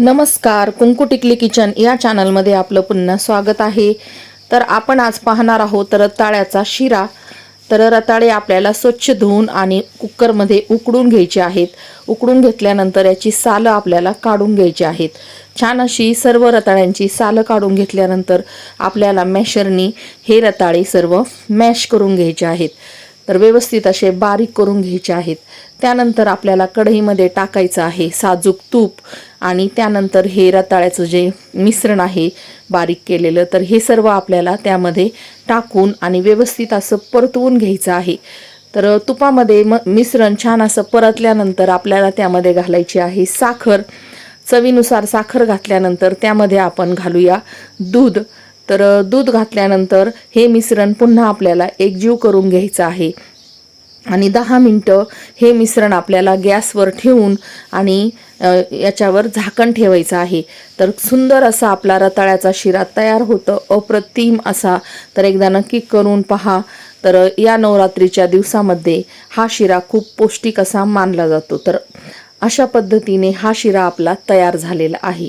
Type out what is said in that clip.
नमस्कार कुंकू टिकली किचन या चॅनलमध्ये आपलं पुन्हा स्वागत आहे. तर आपण आज पाहणार आहोत रताळ्याचा शिरा. तर रताळे आपल्याला स्वच्छ धुवून आणि कुकरमध्ये उकडून घ्यायचे आहेत. उकडून घेतल्यानंतर याची सालं आपल्याला काढून घ्यायची आहेत. छान अशी सर्व रताळ्यांची सालं काढून घेतल्यानंतर आपल्याला मॅशरनी हे रताळे सर्व मॅश करून घ्यायचे आहेत. तर व्यवस्थित असे बारीक करून घ्यायचे आहेत. त्यानंतर आपल्याला कढईमध्ये टाकायचं आहे साजूक तूप आणि त्यानंतर हे रताळ्याचं जे मिश्रण आहे बारीक केलेलं तर हे सर्व आपल्याला त्यामध्ये टाकून आणि व्यवस्थित असं परतवून घ्यायचं आहे. तर तुपामध्ये म मिश्रण छान असं परतल्यानंतर आपल्याला त्यामध्ये घालायची आहे साखर. चवीनुसार साखर घातल्यानंतर त्यामध्ये आपण घालूया दूध. तर दूध घातल्यानंतर हे मिश्रण पुन्हा आपल्याला एकजीव करून घ्यायचं आहे. आणि दहा मिनटं हे मिश्रण आपल्याला गॅसवर ठेवून आणि याच्यावर झाकण ठेवायचं आहे. तर सुंदर असा आपला रताळ्याचा शिरा तयार होतं अप्रतिम असा. तर एकदा नक्की करून पहा. तर या नवरात्रीच्या दिवसामध्ये हा शिरा खूप पौष्टिक असा मानला जातो. तर अशा पद्धतीने हा शिरा आपला तयार झालेला आहे.